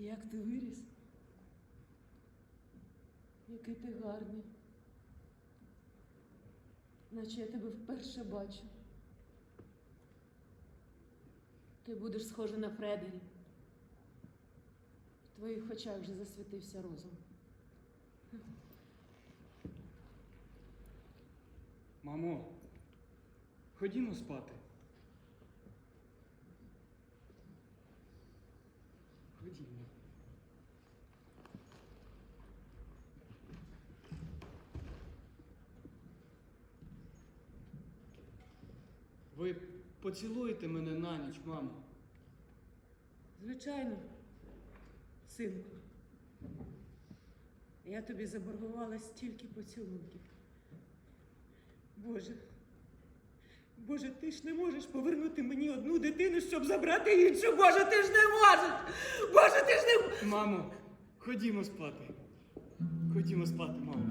Як ти виріс? Який ти гарний. Наче я тебе вперше бачу. Ти будеш схожий на Фредері. В твоїх очах вже засвітився розум. Мамо, ходімо спати. Ходімо. Ви поцілуєте мене на ніч, мамо. Звичайно, синку. Я тобі заборгувала стільки поцілунків. Боже. Боже, ти ж не можеш повернути мені одну дитину, щоб забрати іншу. Боже, ти ж не можеш! Боже, ти ж не Мамо, ходімо спати. Ходімо спати, мамо.